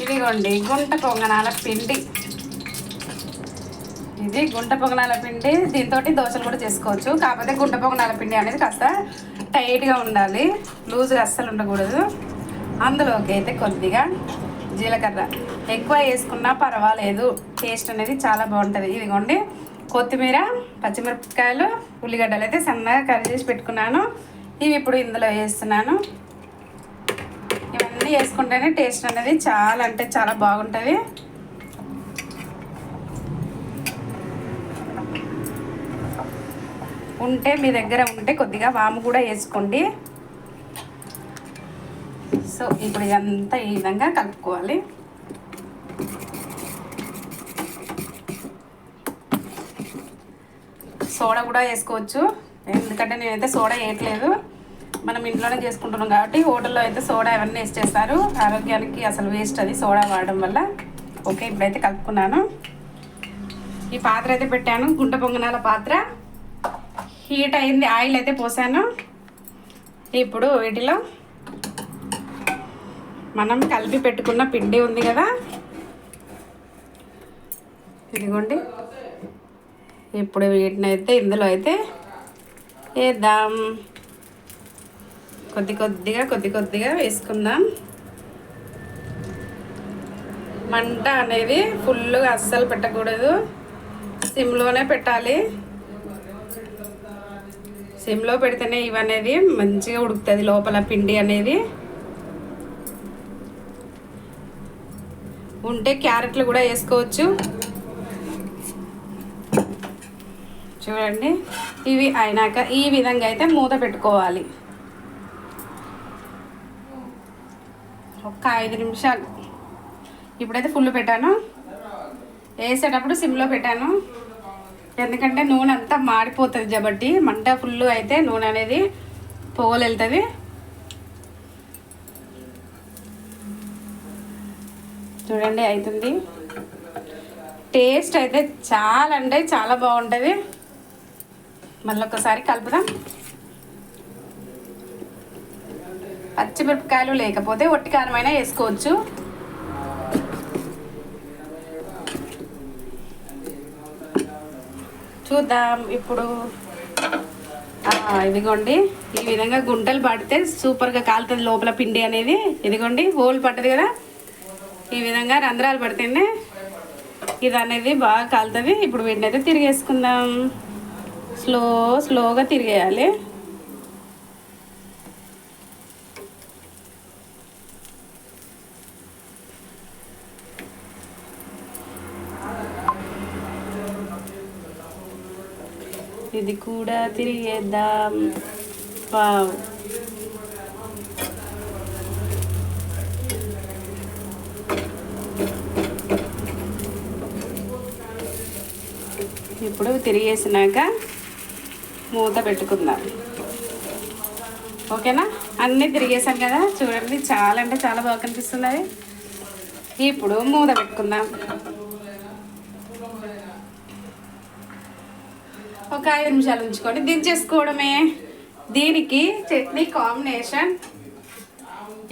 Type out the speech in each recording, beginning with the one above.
ఇదిగోండి గుంట పొంగనాల పిండి. ఇది గుంట పొంగనాల పిండి దీంతో దోశలు కూడా చేసుకోవచ్చు. కాకపోతే గుంట పొంగనాల పిండి అనేది కాస్త టైట్గా ఉండాలి. లూజ్గా అస్సలు ఉండకూడదు. అందులోకి అయితే కొద్దిగా జీలకర్ర. ఎక్కువ వేసుకున్నా పర్వాలేదు. టేస్ట్ అనేది చాలా బాగుంటుంది. ఇదిగోండి కొత్తిమీర పచ్చిమిరపకాయలు ఉల్లిగడ్డలు అయితే సన్నగా కర్రీ చేసి పెట్టుకున్నాను. ఇవి ఇప్పుడు ఇందులో వేస్తున్నాను. వేసుకుంటేనే టేస్ట్ అనేది చాలా అంటే చాలా బాగుంటుంది. ఉంటే మీ దగ్గర ఉంటే కొద్దిగా వాము కూడా వేసుకోండి. సో ఇప్పుడు ఇదంతా ఈ విధంగా కలుపుకోవాలి. సోడా కూడా వేసుకోవచ్చు. ఎందుకంటే నేనైతే సోడా వేయట్లేదు. మనం ఇంట్లోనే చేసుకుంటున్నాం కాబట్టి హోటల్లో అయితే సోడా ఇవన్నీ వేస్ట్ చేస్తారు. ఆరోగ్యానికి అసలు వేస్ట్ అది. సోడా వాడడం వల్ల. ఓకే ఇప్పుడైతే కలుపుకున్నాను. ఈ పాత్ర అయితే పెట్టాను. గుంట పొంగనాల పాత్ర. హీట్ అయింది. ఆయిల్ అయితే పోసాను. ఇప్పుడు వీటిలో మనం కలిపి పెట్టుకున్న పిండి ఉంది కదా. ఇదిగోండి. ఇప్పుడు వీటిని అయితే ఇందులో అయితే వేద్దాం. కొద్ది కొద్దిగా కొద్ది కొద్దిగా వేసుకుందాం. మంట అనేది ఫుల్గా అస్సలు పెట్టకూడదు. సిమ్లోనే పెట్టాలి. సిమ్లో పెడితేనే ఇవనేది మంచిగా ఉడుకుతుంది లోపల పిండి అనేది. ఉంటే క్యారెట్లు కూడా వేసుకోవచ్చు. చూడండి. ఇవి అయినాక ఈ విధంగా అయితే మూత పెట్టుకోవాలి. ఒక్క ఐదు నిమిషాలు. ఇప్పుడైతే ఫుల్ పెట్టాను. వేసేటప్పుడు సిమ్లో పెట్టాను. ఎందుకంటే నూనె అంతా మాడిపోతుంది కాబట్టి మంట ఫుల్ అయితే నూనె అనేది పొగలు వెళ్తుంది చూడండి అవుతుంది టేస్ట్ అయితే చాలా అంటే చాలా బాగుంటుంది. మళ్ళీ ఒకసారి కలుపుదాం. పచ్చిమిరపకాయలు లేకపోతే ఒట్టి కారమైనా వేసుకోవచ్చు. చూద్దాం ఇప్పుడు ఇదిగోండి ఈ విధంగా గుంటలు పడితే సూపర్గా కాలుతుంది లోపల పిండి అనేది. ఇదిగోండి హోల్ పట్టదు కదా? ఈ విధంగా రంధ్రాలు పడితేనే ఇది అనేది బాగా కాలుతుంది. ఇప్పుడు వీటినైతే అయితే తిరిగేసుకుందాం. స్లో స్లోగా తిరిగేయాలి. ఇది కూడా తిరిగేద్దాం. పావ్. ఇప్పుడు తిరిగేసినాక మూత పెట్టుకుందాం. ఓకేనా? అన్నీ తిరిగేసాం కదా? చూడండి చాలా అంటే చాలా బాగా కనిపిస్తున్నాయి. ఇప్పుడు మూత పెట్టుకుందాం. ఒక ఐదు నిమిషాలు ఉంచుకొని దించేసుకోవడమే. దీనికి చట్నీ కాంబినేషన్.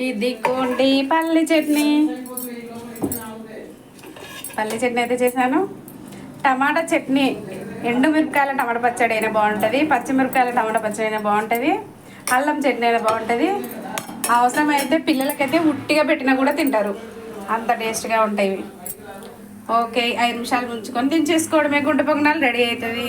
ఇది కోండి పల్లి చట్నీ. పల్లి చట్నీ అయితే చేశాను. టమాటా చట్నీ. ఎండు మిరపకాయల టమాటా పచ్చడి అయినా బాగుంటుంది. పచ్చిమిరపకాయల టమాటా పచ్చడి అయినా బాగుంటుంది. అల్లం చట్నీ అయినా బాగుంటుంది. అవసరమైతే పిల్లలకైతే ఉట్టిగా పెట్టినా కూడా తింటారు. అంత టేస్ట్గా ఉంటాయి. ఓకే ఐదు నిమిషాలు ఉంచుకొని దించేసుకోవడమే. గుంట పొంగనాలు రెడీ అవుతుంది.